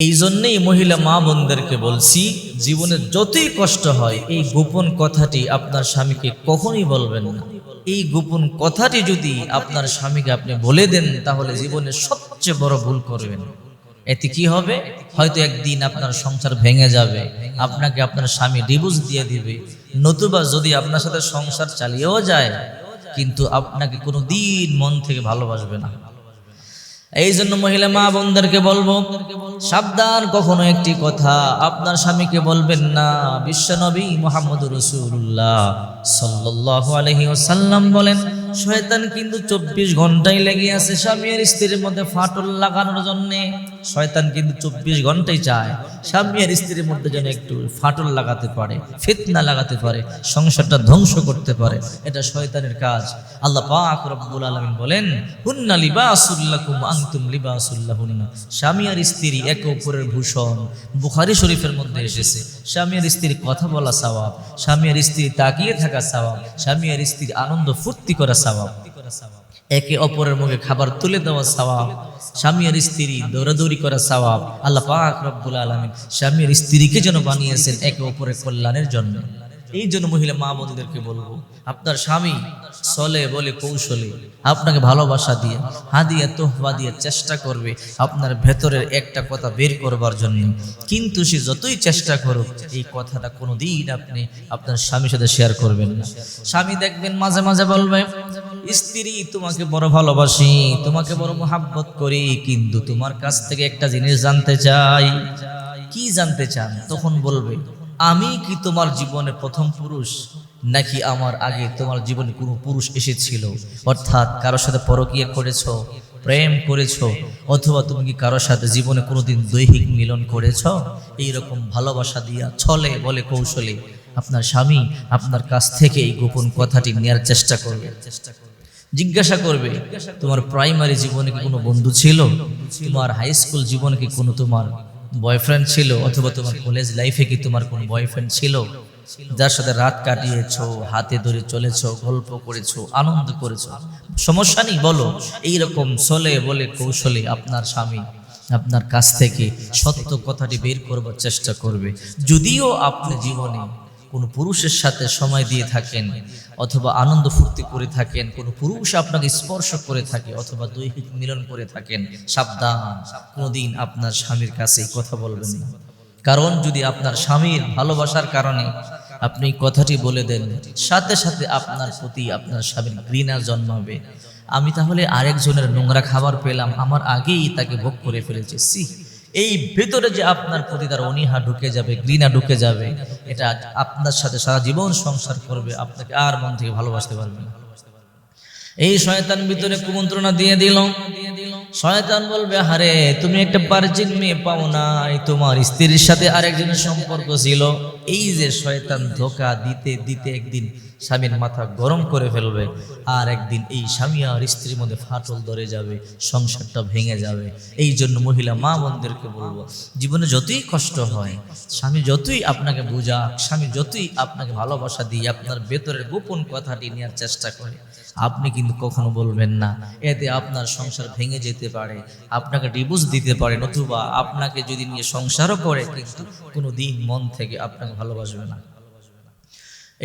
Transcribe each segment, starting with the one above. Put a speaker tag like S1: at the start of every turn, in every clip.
S1: এই জন্যেই মহিলা মা বোনদেরকে বলছি, জীবনে যতই কষ্ট হয়, এই গোপন কথাটি আপনার স্বামীকে কখনই বলবেন না। এই গোপন কথাটি যদি আপনার স্বামীকে আপনি বলে দেন, তাহলে জীবনে সবচেয়ে বড় ভুল করবেন। এতে কি হবে? হয়তো একদিন আপনার সংসার ভেঙে যাবে, আপনাকে আপনার স্বামী ডিভোর্স দিয়ে দিবে, নতুবা যদি আপনার সাথে সংসার চালিয়েও যায়, কিন্তু আপনাকে কোনো দিন মন থেকে ভালোবাসবে না। এই জন্য মহিলা মা বোনদেরকে বলব, সাবধান, কখনো একটি কথা আপনার স্বামীকে বলবেন না। বিশ্বনবী মোহাম্মদ রসুল্লাহ সাল্লাহ আলহিউসাল্লাম বলেন শয়তান কিন্তু চব্বিশ ঘন্টাই লেগে আছে স্বামী আর স্ত্রীর মধ্যে ফাটল লাগানোর জন্য। শয়তান কিন্তু চব্বিশ ঘন্টাই চায় স্বামী আর স্ত্রীর মধ্যে যেন একটু ফাটল লাগাতে পারে, ফিতনা লাগাতে পারে, সংসারটা ধ্বংস করতে পারে। এটা শয়তানের কাজ। আল্লাহ পাক রব্বুল আলামিন বলেন, হুন্না লিবাসুল্লাকুম আনতুম লিবাসুল্লাহুন্না স্বামী আর স্ত্রী একে অপরের ভূষণ। বুখারী শরীফের মধ্যে এসেছে স্বামী আর স্ত্রীর কথা বলা সওয়াব স্বামী আর স্ত্রী তাকিয়ে থাকা সওয়াব স্বামী আর স্ত্রীর আনন্দ ফুর্তি করা সওয়াব। একে অপরের মুখে খাবার তুলে দেওয়া স্বভাব স্বামী আর স্ত্রী দৌড়াদৌড়ি করা স্বভাব আল্লাহ পাক রব্বুল আলামিন স্বামী আর স্ত্রীকে যেন বানিয়েছেন একে অপরের কল্যাণের জন্য। এই জন্য মহিলা মা বোনদেরকে বলব, আপনার স্বামী চলে বলে কৌশলে আপনাকে ভালোবাসা দিয়ে হাদিয়া তোহবা দিয়ে চেষ্টা করবে আপনার ভেতরের একটা কথা বের করবার জন্য। কিন্তু সে যতই চেষ্টা করুক, এই কথাটা কোনো দিন আপনি আপনার স্বামীর সাথে শেয়ার করবেন না। স্বামী দেখবেন মাঝে মাঝে বলবে, স্ত্রী, তোমাকে বড় ভালোবাসি, তোমাকে বড় মোহাব্বত করি, কিন্তু তোমার কাছ থেকে একটা জিনিস জানতে চাই। কি জানতে চান? তখন বলবে আমি কি তোমার জীবনে প্রথম পুরুষ? নাকি আমার আগে তোমার জীবনে কোনো পুরুষ এসেছিল? অর্থাৎ কারোর সাথে পরকীয়া করেছ, প্রেম করেছ, অথবা তুমি কি কারোর সাথে জীবনে কোনোদিন দৈহিক মিলন করেছ? এইরকম ভালোবাসা দিয়া ছলে বলে কৌশলে আপনার স্বামী আপনার কাছ থেকে এই গোপন কথাটি নেয়ার চেষ্টা করবে। চেষ্টা করবে জিজ্ঞাসা করবে, তোমার প্রাইমারি জীবনে কি কোনো বন্ধু ছিল? তোমার হাই স্কুল জীবনে কি কোনো তোমার বয়ফ্রেন্ড ছিল, অথবা তোমার কলেজ লাইফে কি তোমার কোনো বয়ফ্রেন্ড ছিল? যার সাথে রাত কাটিয়েছো, হাতে ধরে চলেছো, গল্প করেছ, আনন্দ করেছ? সমস্যা নেই, বলো। এইরকম চলে বলে কৌশলে আপনার স্বামী আপনার কাছ থেকে সত্য কথাটি বের করবার চেষ্টা করবে। যদিও আপনি জীবনে কোনো পুরুষের সাথে সময় দিয়ে থাকেন অথবা আনন্দ ফুর্তি করে থাকেন, কোনো পুরুষ আপনাকে স্পর্শ করে থাকে অথবা দৈহিক মিলন করে থাকেন, সাবধান, কোনোদিন আপনার স্বামীর কাছে কথা বলবেন না। কারণ যদি আপনার স্বামীর ভালোবাসার কারণে আপনি কথাটি বলে দেন, সাথে সাথে আপনার প্রতি আপনার স্বামীর ঘৃণা জন্মাবে। আমি তাহলে আরেকজনের নোংরা খাবার পেলাম, আমার আগেই তাকে ভোগ করে ফেলেছি। সি এই ভেতরে যে আপনার প্রতি তার অনীহা ঢুকে যাবে, ঘৃণা ঢুকে যাবে, এটা আপনার সাথে সারা জীবন সংসার করবে, আপনাকে আর মন থেকে ভালোবাসতে পারবে এই শয়তান ভিতরে কুমন্ত্রণা দিয়ে দিল। শয়তান বলবে হারে তুমি একটা পার্জিন মেয়ে পাও নাই, তোমার স্ত্রীর সাথে আরেকজনের সম্পর্ক ছিল। এই যে শয়তান ধোকা দিতে দিতে একদিন স্বামীর মাথা গরম করে ফেলবে, আর একদিন এই স্বামী আর স্ত্রীর মধ্যে ফাটল ধরে যাবে, সংসারটা ভেঙে যাবে। এই জন্য মহিলা মা বোনদেরকে বলব, জীবনে যতই কষ্ট হয়, স্বামী যতই আপনাকে বোঝাক, স্বামী যতই আপনাকে ভালোবাসা দিয়ে আপনার ভেতরের গোপন কথাটি নেওয়ার চেষ্টা করে আপনি কিন্তু কখনো বলবেন না। এতে আপনার সংসার ভেঙে যেতে পারে, আপনাকে ডিভোর্স দিতে পারে, নতুবা আপনাকে যদি নিয়ে সংসারও করে, কিন্তু কোনো দিন মন থেকে আপনাকে ভালোবাসবে না।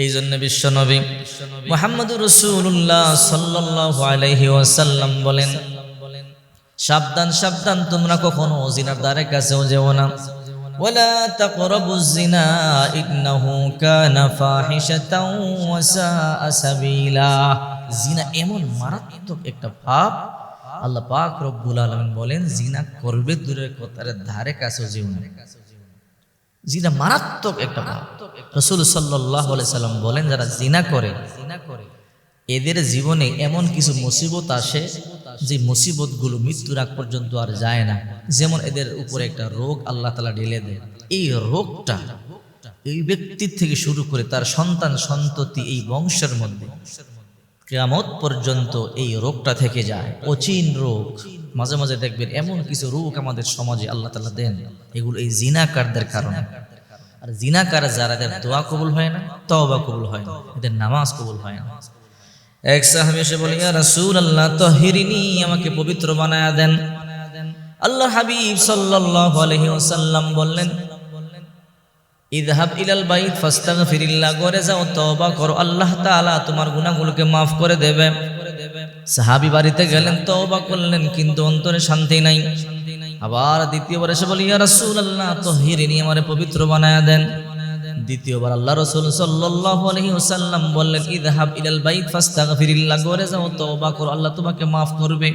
S1: এই জন্য বিশ্বনবী মোহাম্মদুর রসুল্লাহ সাল্লাহ আলহি ওয়াসাল্লাম বলেন, সাবধান সাবধান, তোমরা কখনো জিনার দ্বারের কাছেও যেও না। ওলা ইন্নাহু কানা ফাহিশাতাও জিনা এমন মারাত্মক একটা পাপ। আল্লাহ পাক রব্বুল আলামিন বলেন, জিনা করবে দূরের কথার ধারে কাছেও যেও না। জিনা মারাত্মক একটা পাপ। রসুল সাল্লাহ সাল্লাম বলেন, যারা জিনা করে জিনা করে এদের জীবনে এমন কিছু মুসিবত আসে যে মুসিবতগুলো মৃত্যুর আগ পর্যন্ত আর যায় না। যেমন এদের উপরে একটা রোগ আল্লাহ তালা ঢেলে দেয়। এই রোগটা এই ব্যক্তির থেকে শুরু করে তার সন্তান সন্ততি এই বংশের মধ্যে কেয়ামত পর্যন্ত এই রোগটা থেকে যায়। অচিন রোগ। মাঝে মাঝে দেখবেন এমন কিছু রোগ আমাদের সমাজে আল্লাহ তালা দেন। এগুলো এই জিনাকারদের কারণে। আর জিনাকার যারা, এদের দোয়া কবুল হয় না, তওবা কবুল হয় না, এদের নামাজ কবুল হয় না। এক সাহাবি এসে বলে, ইয়া রাসূলুল্লাহ, তাহিরিনি আমাকে পবিত্র বানায়া দেন। আল্লাহ হাবিব সাল্লাল্লাহু আলাইহি ওয়াসাল্লাম বললেন ইদহাব ইলাল বাইত ফাস্তাগফিরিল্লাহ করে যাও, তওবা করো। আল্লাহ তাআলা তোমার গুনাহগুলোকে maaf করে দেবে। সাহাবী বাড়িতে গেলেন, তওবা করলেন, কিন্তু অন্তরে শান্তি নাই। আবার দ্বিতীয়বার এসে বলি, ইয়া রাসূলুল্লাহ তাহহিরিনি আমারে পবিত্র বানায়া দেন। দ্বিতীয়বার আল্লাহ রাসূল সাল্লাল্লাহু আলাইহি ওয়াসাল্লাম বললেন, ইদহাব ইলাল বাইত ফাস্তাগফিরিল্লাহ করে যাও, তওবা করো, আল্লাহ তোমাকে maaf করবে।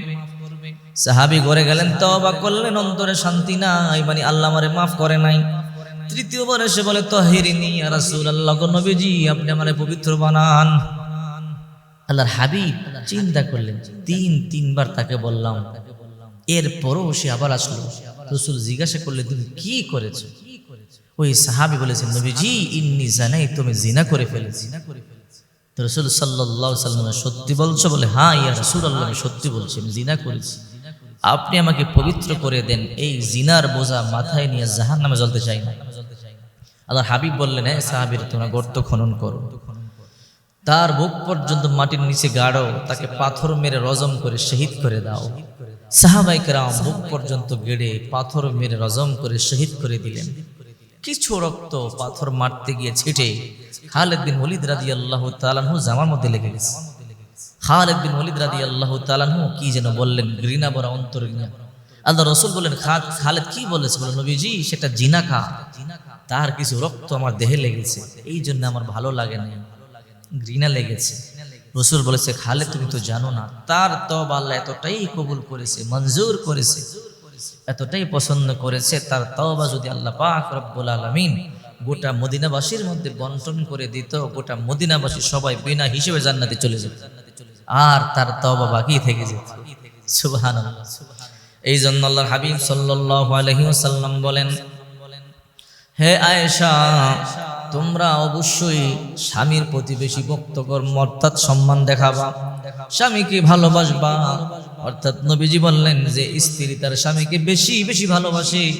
S1: সাহাবী ঘরে গেলেন, তওবা করলেন, অন্তরে শান্তি নাই মানে আল্লাহ আমারে maaf করে নাই। তৃতীয়বার এসে বলে, তহিরিনি রাসূলুল্লাহ, গো নবীজি, আপনি আমারে পবিত্র বানান। আল্লাহর হাবিব চিন্তা করলেন, তিন, তিনবার তাকে বললাম। এরপরও সে আবার আসলো। রসুল জিজ্ঞাসা করলে তুমি কি করেছ? ওই সাহাবি বলেছেন, নবীজি, ইন্নি জানাই তুমি জিনা করে ফেলেছি। রসুল সাল্লাহ সাল্লাম সত্যি বলছো? বলে হ্যাঁ ইয়া রসুল আল্লাহ আমি সত্যি বলছি, আমি জিনা করেছি। আপনি আমাকে পবিত্র করে দেন, এই জিনার বোঝা মাথায় নিয়ে জাহান নামে জ্বলতে চাই না। আল্লাহ হাবিব বললেন হ্যাঁ সাহাবির, তোমরা গর্ত খনন করো। তার বুক পর্যন্ত মাটির নিচে গাড়ো তাকে পাথর মেরে রজম করে শহীদ করে দাও। সাহাবাই কেরাম বুক পর্যন্ত গেড়ে পাথর মেরে রজম করে শহীদ করে দিলেন। কিছু রক্ত পাথর মারতে গিয়ে ছিটে খালেদ বিন ওলিদ রাদি আল্লাহ তালানহু জামার মধ্যে লেগে গেছে। খালেদ বিন ওলিদ রাদি আল্লাহ তালানহু কি যেন বললেন, ঘৃণা বরা অন্তর আল্লাহ রসুল বললেন, খা, খালেদ কি বলেছে? বলে নবীজি, সেটা জিনা খা। তার কিছু রক্ত আমার দেহে লেগেছে। এই জন্য আমার ভালো লাগে না ঘৃণা লেগেছে। রসুল বলেছে, খালে তুমি তো জানো না, তার তব আল্লাহ এতটাই কবুল করেছে, মঞ্জুর করেছে, এতটাই পছন্দ করেছে, তার তবা যদি আল্লাহ পাক রব্বুল আলমিন গোটা মদিনাবাসীর মধ্যে বন্টন করে দিত, গোটা মদিনাবাসী সবাই বিনা হিসেবে জান্নাতে চলে যেত। আর তার তবা বাকি থেকে যেত। সুবহান এই জন্য আল্লাহর হাবিব সাল্লাল্লাহু আলাইহি ওয়াসাল্লাম বলেন হে আয়েশা, তোমরা অবশ্যই স্বামীর প্রতি বেশি বক্তকর্ম অর্থাৎ সম্মান দেখাবা। স্বামীকে ভালোবাসবা। অর্থাৎ নবীজি বললেন যে, স্ত্রী তার স্বামীকে বেশি বেশি ভালোবাসে।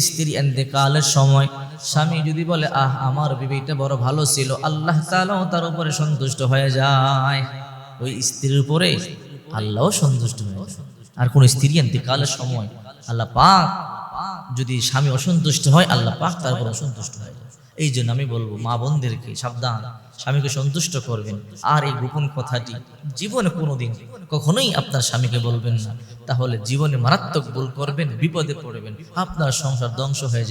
S1: স্ত্রী এন্তেকালের সময়। স্বামী যদি বলে, আহ, আমার বিবিটা বড় ভালো ছিল, আল্লাহ তাআলাও তার উপরে সন্তুষ্ট হয়ে যায়। ওই স্ত্রীর উপরে আল্লাহও সন্তুষ্ট হয়ে আর কোন স্ত্রী এন্তেকালের সময় আল্লাহ পাক যদি স্বামী অসন্তুষ্ট হয়, আল্লাহ পাক তারপর অসন্তুষ্ট হয় এই জন্য আমি বলব, মা বোনদেরকে সাবধান, স্বামীকে সন্তুষ্ট করবেন। আর এই গোপন কথাটি জীবনে কোনোদিন কখনোই আপনার স্বামীকে বলবেন না। তাহলে জীবনে মারাত্মক ভুল করবেন, বিপদে পড়বেন, আপনার সংসার ধ্বংস হয়ে